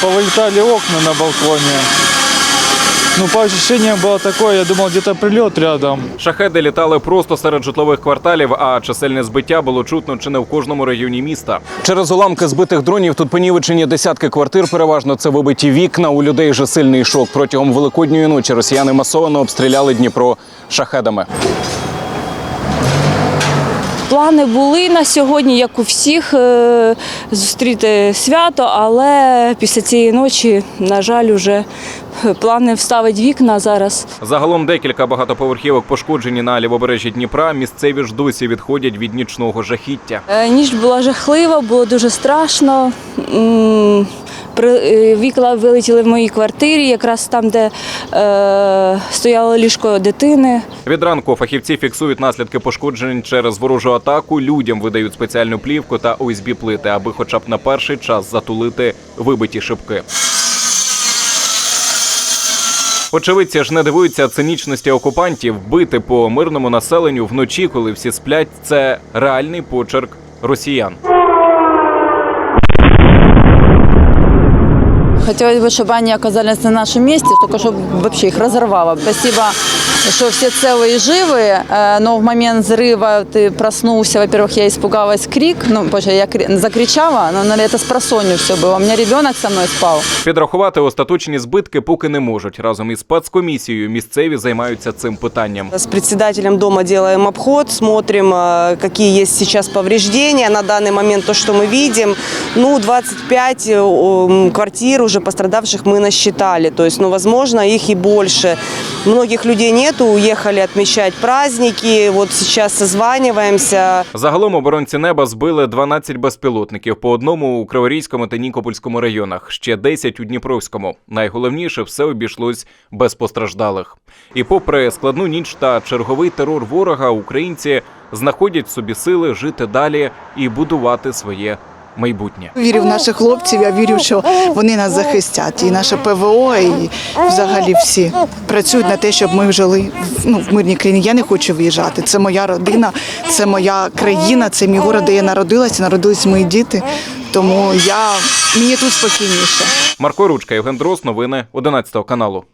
повылетали окна на балконе. Ну, по ощущениям было такое, я думал, где-то прилет рядом. Шахеди літали просто серед житлових кварталів, а чисельне збиття було чутно чи не в кожному районі міста. Через уламки збитих дронів тут понівечені десятки квартир. Переважно це вибиті вікна. У людей же сильний шок. Протягом великодньої ночі росіяни масово обстріляли Дніпро шахедами. Плани були на сьогодні, як у всіх, е, зустріти свято, але після цієї ночі, на жаль, уже плани вставить вікна зараз. Загалом декілька багатоповерхівок пошкоджені на лівобережжі Дніпра. Місцеві ж досі відходять від нічного жахіття. Е, Ніч була жахлива, було дуже страшно. Е, вилетіли в моїй квартирі, якраз там, де е, стояло ліжко дитини. Від ранку фахівці фіксують наслідки пошкоджень через ворожу атаку. Людям видають спеціальну плівку та ОСБ плити, аби хоча б на перший час затулити вибиті шибки. Очевидці ж не дивуються цинічності окупантів. Бити по мирному населенню вночі, коли всі сплять, це реальний почерк росіян. Хотелось бы, чтобы они оказались на нашем месте, только чтобы вообще их разорвало. Спасибо, что все целые и живы, э, но в момент взрыва ты проснулся, во-первых, я испугалась крик, ну, позже я кри- закричала, но наверное, это с просонью все было. У меня ребенок со мной спал. Підрахувати остаточні збитки поки не можуть. Разом із спецкомісією місцеві займаються цим питанням. С председателем дома делаем обход, смотрим, э, какие есть сейчас повреждения. На данный момент то, что мы видим, ну, 25 э, м, квартир уже пострадавших мы насчитали. То есть, ну, возможно, их и больше. Многих людей нету, уехали отмечать праздники. Вот сейчас созваниваемся. Загалом оборонці неба збили 12 безпілотників по одному у Криворізькому та Нікопольському районах, ще 10 у Дніпровському. Найголовніше все обійшлось без постраждалих. І попри складну ніч та черговий терор ворога, українці знаходять собі сили жити далі і будувати своє майбутнє. Вірю в наших хлопців, я вірю, що вони нас захистять. І наше ПВО, і взагалі всі працюють на те, щоб ми жили ну, в мирній країні. Я не хочу виїжджати. Це моя родина, це моя країна, це мій город, де я народилася, народились мої діти. Тому я мені тут спокійніше. Марко Ручка, Євген Дрос, новини 11 каналу.